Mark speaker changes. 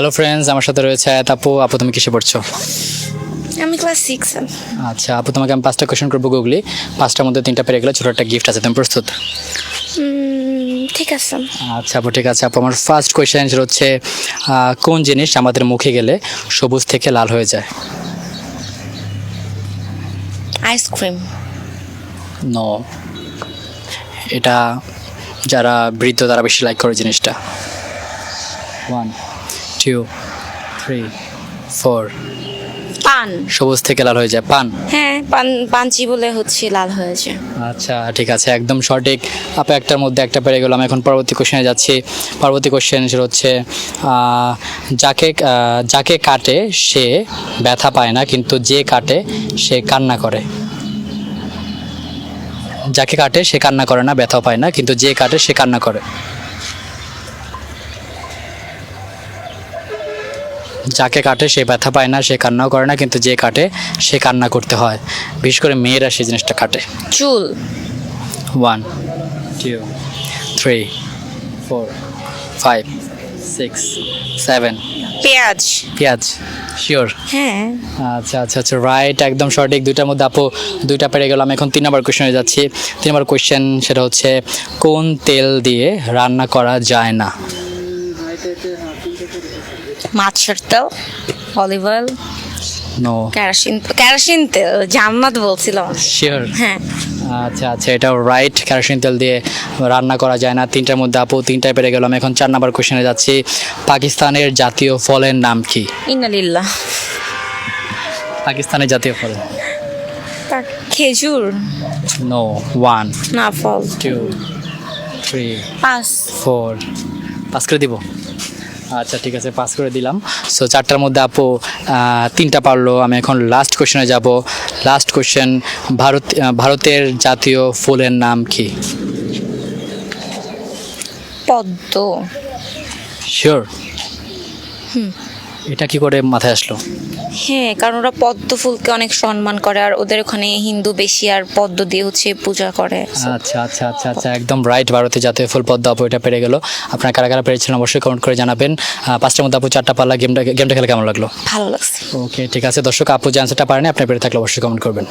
Speaker 1: Hello friends আমার সাথে রয়েছে আয়াত আপু। আপু তুমি কিসে পড়ছো?
Speaker 2: আমি ক্লাস সিক্স
Speaker 1: আচ্ছা আপু তোমাকে আমি পাঁচটা কোয়েশ্চেন করব গুগলি পাঁচটার মধ্যে তিনটা পেরে গেলে ছোটো একটা গিফট আছে তুমি প্রস্তুত?
Speaker 2: ঠিক আছে।
Speaker 1: আচ্ছা আপু ঠিক আছে। আপু আমার ফার্স্ট কোয়েশ্চেন হচ্ছে কোন জিনিস আমাদের মুখে গেলে সবুজ থেকে লাল হয়ে যায়?
Speaker 2: আইসক্রিম
Speaker 1: নো এটা যারা বৃদ্ধ তারা বেশি লাইক করে জিনিসটা। ওয়ান টু থ্রি ফোর
Speaker 2: পান।
Speaker 1: সবুজ থেকে লাল হয়ে যায় পান।
Speaker 2: হ্যাঁ পান পাঞ্চি বলে হচ্ছে লাল হয়েছে
Speaker 1: আচ্ছা ঠিক আছে একদম সঠিক। আপে একটার মধ্যে একটা পেরে গেলাম। এখন পরবর্তী কোশ্চেনে যাচ্ছি। পরবর্তী কোশ্চেন হচ্ছে যাকে যাকে কাটে সে ব্যথা পায় না কিন্তু যে কাটে সে কান্না করে। যাকে কাটে সে কান্না করে না ব্যথাও পায় না কিন্তু যে কাটে সে কান্না করে। যাকে কাটে সে ব্যথা পায় না সে কান্নাও করে না কিন্তু যে কাটে সে কান্না করতে হয়। বিশেষ করে মেয়েরা সেই জিনিসটা কাটে।
Speaker 2: চুল।
Speaker 1: One two three four five six seven
Speaker 2: পেঁয়াজ।
Speaker 1: পেঁয়াজ শিওর
Speaker 2: হ্যাঁ।
Speaker 1: আচ্ছা আচ্ছা আচ্ছা রাইট একদম সঠিক। দুইটার মধ্যে আপু দুইটা পেরে গেলাম এখন তিন নম্বর কোয়েশ্চেনে যাচ্ছি। তিন নম্বর কোয়েশ্চেন সেটা হচ্ছে কোন তেল দিয়ে রান্না করা যায় না?
Speaker 2: মাছের তেল olive oil
Speaker 1: no
Speaker 2: kerosene kerosene তেল জান্নাত বলছিলাম
Speaker 1: শিওর
Speaker 2: হ্যাঁ।
Speaker 1: আচ্ছা আচ্ছা এটাও রাইট কেরোসিন তেল দিয়ে রান্না করা যায় না। তিনটার মধ্যে আপু তিনটায় পেরে গেলাম। এখন চার নম্বর কোয়েশ্চেনে যাচ্ছি। পাকিস্তানের জাতীয় ফলের নাম কি?
Speaker 2: ইনালিল্লাহ
Speaker 1: পাকিস্তানের জাতীয় ফল?
Speaker 2: খেজুর।
Speaker 1: নো ওয়ান
Speaker 2: না ফল।
Speaker 1: টু থ্রি
Speaker 2: পাঁচ।
Speaker 1: ফোর পাস করে দিব? আচ্ছা ঠিক আছে পাস করে দিলাম। সো চারটার মধ্যে আপু তিনটা পারল। আমি এখন লাস্ট কোশ্চেনে যাব। লাস্ট কোশ্চেন ভারত ভারতের জাতীয় ফুলের নাম কি?
Speaker 2: পদ্ম।
Speaker 1: শিওর এটা কি করে মাথায় আসলো?
Speaker 2: হ্যাঁ কারণ ওরা পদ্ম ফুলকে অনেক সম্মান করে আর ওদের ওখানে হিন্দু বেশি আর পদ্ম দিয়ে হচ্ছে পূজা করে।
Speaker 1: আচ্ছা আচ্ছা আচ্ছা আচ্ছা একদম রাইট ভারতে জাতীয় ফুল পদ্ম আপু এটা পেরে গেল। আপনার কারা কারা পেরেছিলেন অবশ্যই কমেন্ট করে জানাবেন। পাঁচটার মধ্যে আপু চারটা পাল্লা গেমটা গেমটা খেলে কেমন লাগল?
Speaker 2: ভালো লাগছে।
Speaker 1: ওকে ঠিক আছে দর্শক আপু যে আনসারটা পারেনি আপনি পেরে থাকলে অবশ্যই কমেন্ট করবেন।